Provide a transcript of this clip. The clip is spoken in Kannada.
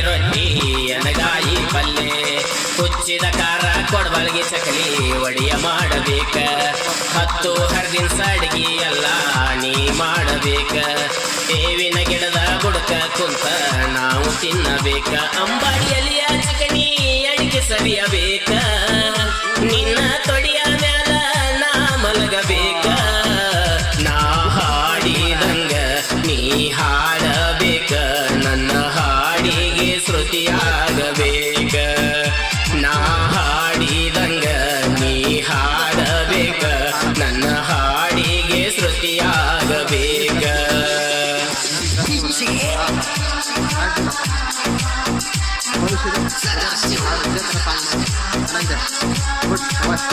ರೊಟ್ಟಿ, ಎಣಗಾಯಿ, ಪಲ್ಲೆ. ಕುಚ್ಚಿದ ಖಾರ ಕೊಡಬಲ್ಗೆ ಚಕಲಿ ಒಡಿಯ ಮಾಡಬೇಕ. ಹತ್ತು ಹರಿದಿನ ಸಡಗಿ ಎಲ್ಲ ನೀ ಮಾಡಬೇಕ. ಬೇವಿನ ಗಿಡದ ಬುಡಕ ಕುಂತ ನಾವು ತಿನ್ನಬೇಕ. ಅಂಬಾಡಿಯಲ್ಲಿ ಚಿಕಣಿ ಅಡಿಗೆ ಸವಿಯಬೇಕ. ನಿನ್ನ ತೊಡಿಯ ಮ್ಯಾಲ ನಾ ಮಲಗಬೇಕ. ನಾ ಹಾಡಿದಂಗ ನೀ ನನ್ನ ನನಗೆ ಶ್ರುತಿಯಾಗಬೇಕ ನಾ ಹಾಡಿದಂಗ ನೀ ಹಾಡಬೇಕ ನನ್ನ ಹಾಡಿಗೆ ಶ್ರುತಿಯಾಗಬೇಕ ಸದಾ